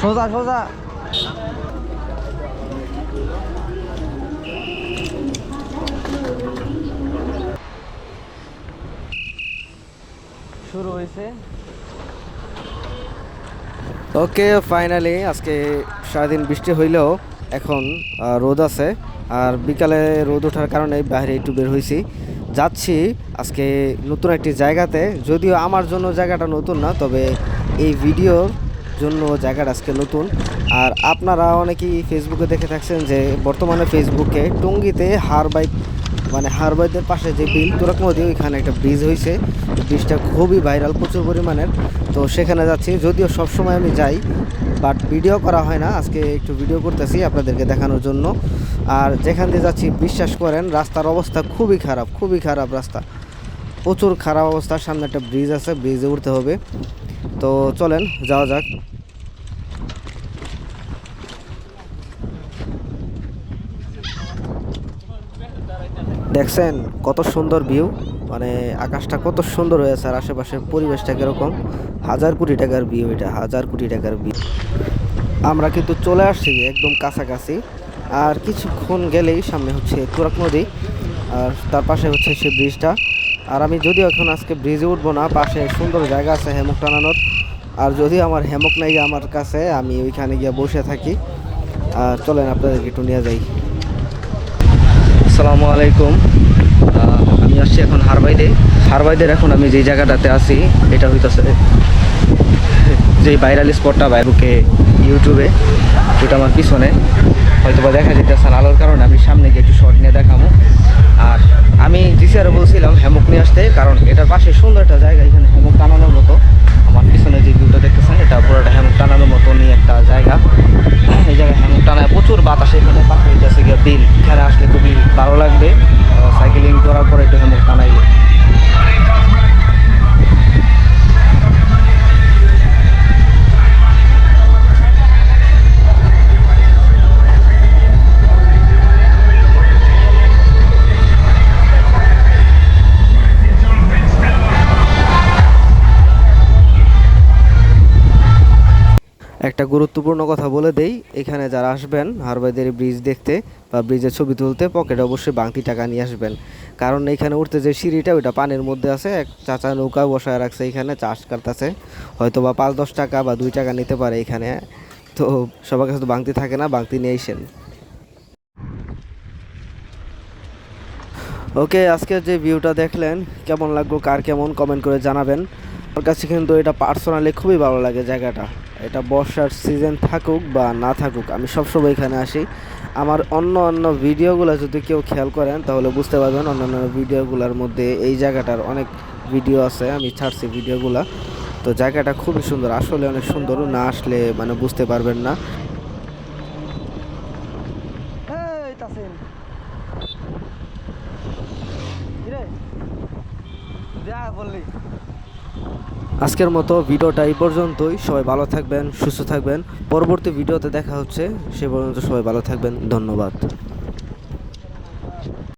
সোজা সোজা। শুরু হয়েছে। ওকে ফাইনালি আজকে সারাদিন বৃষ্টি হইলেও এখন রোদ আছে। আর বিকালে রোদ ওঠার কারণে বাইরে একটু বের হয়েছি যাচ্ছি আজকে নতুন একটি জায়গাতে। যদিও আমার জন্য জায়গাটা নতুন না, তবে এই ভিডিওর জন্য জায়গাটা আজকে নতুন। আর আপনারা অনেকেই ফেসবুকে দেখে থাকছেন যে বর্তমানে ফেসবুকে টঙ্গিতে হার বাইক মানে হারবাইদের পাশে যে বিল তুরাক নদী, ওইখানে একটা ব্রিজ হয়েছে ব্রিজটা খুবই ভাইরাল প্রচুর পরিমাণের। তো সেখানে যাচ্ছি। যদিও সবসময় আমি যাই বাট ভিডিও করা হয় না। আজকে একটু ভিডিও করতেছি আপনাদেরকে দেখানোর জন্য। আর যেখান দিয়ে যাচ্ছি, বিশ্বাস করেন, রাস্তার অবস্থা খুবই খারাপ খুবই খারাপ রাস্তা। প্রচুর খারাপ অবস্থা, সামনে একটা ব্রিজ আছে ব্রিজে উঠতে হবে। তো চলেন, যাওয়া যাক। দেখছেন কত সুন্দর ভিউ মানে আকাশটা কত সুন্দর হয়েছে আর আশেপাশের পরিবেশটা কীরকম। হাজার কোটি টাকার ভিউ এটা, হাজার কোটি টাকার ভিউ। আমরা কিন্তু চলে আসছি একদম কাছাকাছি, আর কিছুক্ষণ গেলেই সামনে হচ্ছে তুরাক নদী, আর তার পাশে হচ্ছে সে ব্রিজটা। আর আমি যদিও এখন আজকে ব্রিজে উঠবো না, পাশে সুন্দর জায়গা আছে হেমক টানানোর। আর যদি আমার হেমক নাই আমার কাছে, আমি ওইখানে গিয়ে বসে থাকি। আর চলেন আপনাদেরকে একটু নিয়ে যাই। আসসালামু আলাইকুম। আমি আসছি এখন হারবাইদে হারবাইদের এখন আমি যেই জায়গাটাতে আছি, এটা হইতেছে যে ভাইরাল স্পটটা বাইরুকে ইউটিউবে ওটা আমার পিছনে। হয়তো বা দেখা যেতেছে আলোর কারণে আমি সামনে গিয়ে একটু শর্ট নিয়ে দেখাবো আর আমি জিসিআরে বলছিলাম হ্যামক নিয়ে আসতে, কারণ এটার পাশে সুন্দর একটা জায়গা এখানে। বাতাস এখানে পাখি আছে গিয়ে বিল এখানে আসলে খুবই ভালো লাগবে। সাইকেলিং করার পরে একটু এখানে টানাইলে একটা গুরুত্বপূর্ণ কথা বলে দেই, এখানে যারা আসবেন, হারবাইদের ব্রিজ দেখতে বা ব্রিজের ছবি তুলতে পকেটে অবশ্যই বাংতি টাকা নিয়ে আসবেন। কারণ এখানে উঠতে যে সিঁড়িটা, ওইটা পানির মধ্যে আছে, এক চাচা নৌকা বসায় রাখছে এখানে, চাষ কাটতেছে হয়তো বা পাঁচ, দশ টাকা বা দুই টাকা নিতে পারে এখানে। তো সবার কাছে তো বাংতি থাকে না, বাংতি নিয়ে আসেন। ওকে, আজকে যে ভিউটা দেখলেন, কেমন লাগল, কার কেমন কমেন্ট করে জানাবেন। আমার কাছে কিন্তু এটা পার্সোনালি খুবই ভালো লাগে জায়গাটা। এটা বর্ষার সিজন থাকুক বা না থাকুক, আমি সবসময় এখানে আসি। আমার অন্য অন্য ভিডিওগুলো যদি কেউ খেয়াল করেন, তাহলে বুঝতে পারবেন অন্যান্য ভিডিওগুলোর মধ্যে এই জায়গাটার অনেক ভিডিও আছে, আমি ছাড়ছি ভিডিওগুলো। তো জায়গাটা খুবই সুন্দর, আসলে অনেক সুন্দর, না আসলে মানে বুঝতে পারবেন না। আজকের মতো ভিডিওটা এই পর্যন্তই। সবাই ভালো থাকবেন, সুস্থ থাকবেন। পরবর্তী ভিডিওতে দেখা হচ্ছে। সে পর্যন্ত সবাই ভালো থাকবেন। ধন্যবাদ।